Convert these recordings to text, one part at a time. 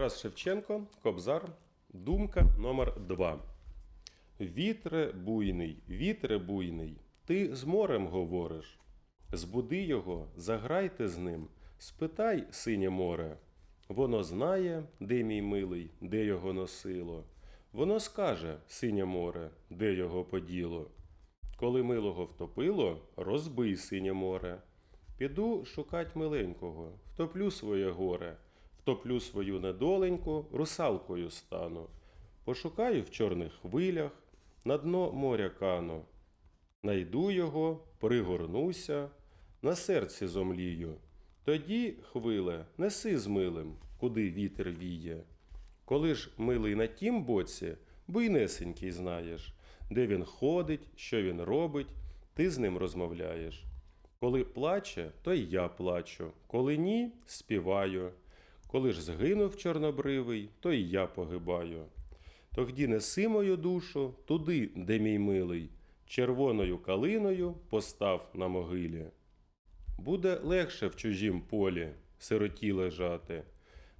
Тарас Шевченко, Кобзар, думка номер 2 Вітре буйний, вітре буйний, ти з морем говориш. Збуди його, заграйте з ним, спитай, синє море. Воно знає, де мій милий, де його носило. Воно скаже, синє море, де його поділо. Коли милого втопило, розбий синє море. Піду шукать миленького, втоплю своє горе, втоплю свою недоленьку, русалкою стану. Пошукаю в чорних хвилях, на дно моря кану. Найду його, пригорнуся, на серці зомлію. Тоді, хвиле, неси з милим, куди вітер віє. Коли ж милий на тім боці, буйнесенький знаєш, де він ходить, що він робить, ти з ним розмовляєш. Коли плаче, то й я плачу, коли ні, співаю. Коли ж згинув чорнобривий, то й я погибаю. Тогді неси мою душу туди, де мій милий, червоною калиною постав на могилі. Буде легше в чужім полі сироті лежати,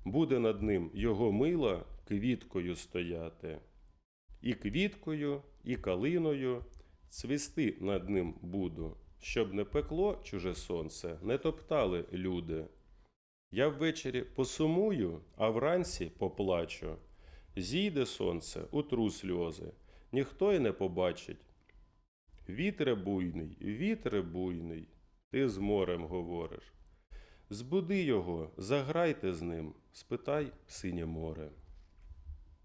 буде над ним його мила квіткою стояти. І квіткою, і калиною цвісти над ним буду, щоб не пекло чуже сонце, не топтали люди. Я ввечері посумую, а вранці поплачу. Зійде сонце, утру сльози, ніхто й не побачить. Вітре буйний, вітре буйний, ти з морем говориш. Збуди його, заграйте з ним, спитай синє море.